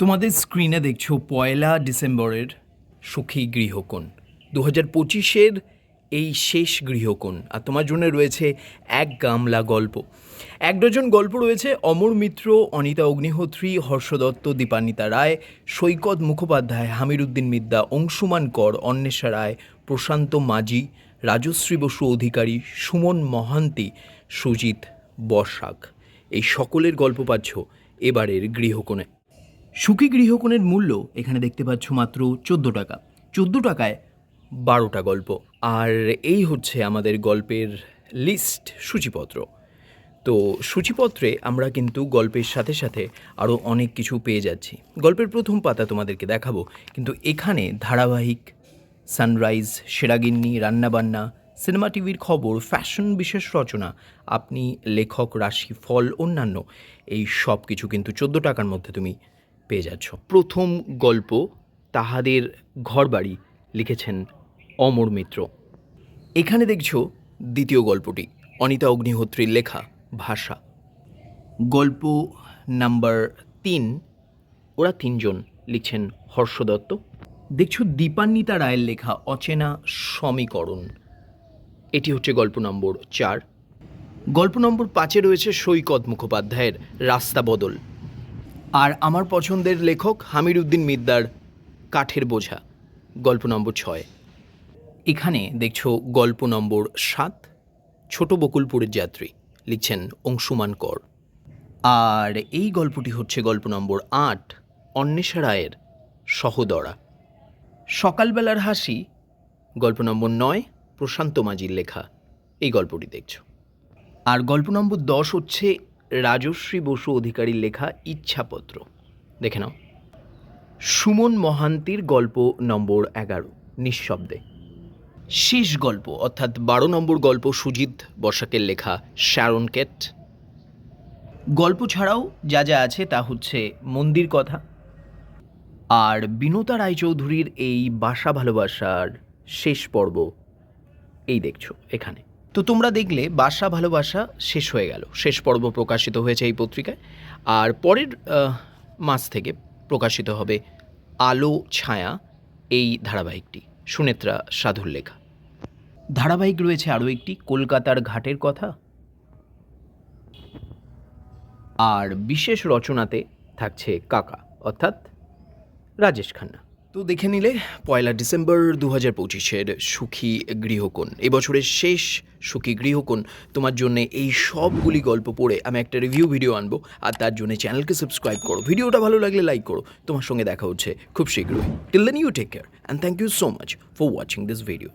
তোমাদের স্ক্রিনে দেখছ পয়লা ডিসেম্বরের সুখী গৃহকোণ। দু হাজার পঁচিশের এই শেষ গৃহকোণ, আর তোমার জন্য রয়েছে এক গামলা গল্প। এক ডজন গল্প রয়েছে অমর মিত্র, অনিতা অগ্নিহোত্রী, হর্ষদত্ত, দীপান্বিতা রায়, সৈকত মুখোপাধ্যায়, হামিরুদ্দিন মিদ্যা অংশুমান কর, অন্বেষা রায়, প্রশান্ত মাঝি, রাজশ্রী বসু অধিকারী, সুমন মহান্তি, সুজিত বর্ষাক এই সকলের গল্প পাচ্ছ এবারের গৃহকোণে। সুখী গৃহকোণের মূল্য এখানে দেখতে পাচ্ছ মাত্র চোদ্দ টাকা। চোদ্দ টাকায় বারোটা গল্প। আর এই হচ্ছে আমাদের গল্পের লিস্ট সূচিপত্র। তো সূচিপত্রে আমরা কিন্তু গল্পের সাথে সাথে আরও অনেক কিছু পেয়ে যাচ্ছি। গল্পের প্রথম পাতা তোমাদেরকে দেখাবো। কিন্তু এখানে ধারাবাহিক সানরাইজ, সেরাগিন্নি, রান্নাবান্না, সিনেমা টিভির খবর, ফ্যাশন বিশেষ রচনা, আপনি লেখক, রাশি, ফল, অন্যান্য, এই সব কিছু কিন্তু চোদ্দ টাকার মধ্যে তুমি পেয়ে যাচ্ছ। প্রথম গল্প তাহাদের ঘরবাড়ি লিখেছেন অমর মিত্র। এখানে দেখছ দ্বিতীয় গল্পটি, অনিতা অগ্নিহোত্রীর লেখা ভাষা। গল্প নাম্বার তিন, ওরা তিনজন লিখছেন হর্ষ দত্ত দেখছ দীপান্বিতা রায়ের লেখা অচেনা সমীকরণ। এটি হচ্ছে গল্প নম্বর চার। গল্প নম্বর পাঁচে রয়েছে সৈকত মুখোপাধ্যায়ের রাস্তা বদল। আর আমার পছন্দের লেখক হামির উদ্দিন মিদ্দার, কাঠের বোঝা, গল্প নম্বর ছয়। এখানে দেখছ গল্প নম্বর সাত, ছোট বকুলপুরের যাত্রী, লিখছেন অংশুমান কর। আর এই গল্পটি হচ্ছে গল্প নম্বর আট, অন্বেষা রায়ের সহদরা। সকালবেলার হাসি, গল্প নম্বর নয়, প্রশান্ত মাঝির লেখা, এই গল্পটি দেখছ। আর গল্প নম্বর দশ হচ্ছে রাজশ্রী বসু অধিকারীর লেখা ইচ্ছাপত্র। দেখে নাও। সুমন মহান্তির গল্প নম্বর এগারো, নিঃশব্দে। শেষ গল্প, অর্থাৎ বারো নম্বর গল্প সুজিত বসাকের লেখা শ্যারন কেট। গল্প ছাড়াও যা যা আছে তা হচ্ছে মন্দির কথা আর বিনতা রায়চৌধুরীর এই বাসা ভালোবাসার শেষ পর্ব এই দেখছ, এখানে। তো তোমরা দেখলে বাসা ভালোবাসা শেষ হয়ে গেল। শেষ পর্ব প্রকাশিত হয়েছে এই পত্রিকায়। আর পরের মাস থেকে প্রকাশিত হবে আলো, ছায়া এই ধারাবাহিকটি, সুনেত্রা সাধুর লেখা। ধারাবাহিক রয়েছে আরও একটি, কলকাতার ঘাটের কথা। আর বিশেষ রচনাতে থাকছে কাকা, অর্থাৎ রাজেশ খান্না। তো দেখে নিলে পয়লা ডিসেম্বর দু হাজার পঁচিশের সুখী গৃহকোণ। এবছরের শেষ সুখী গৃহকোণ। তোমার জন্য এই সবগুলি গল্প পড়ে আমি একটা রিভিউ ভিডিও আনব, আর তার জন্য চ্যানেলকে সাবস্ক্রাইব করো। ভিডিওটা ভালো লাগলে লাইক করো। তোমার সঙ্গে দেখা হচ্ছে খুব শীঘ্রই। Till then you take care and thank you so much for watching this video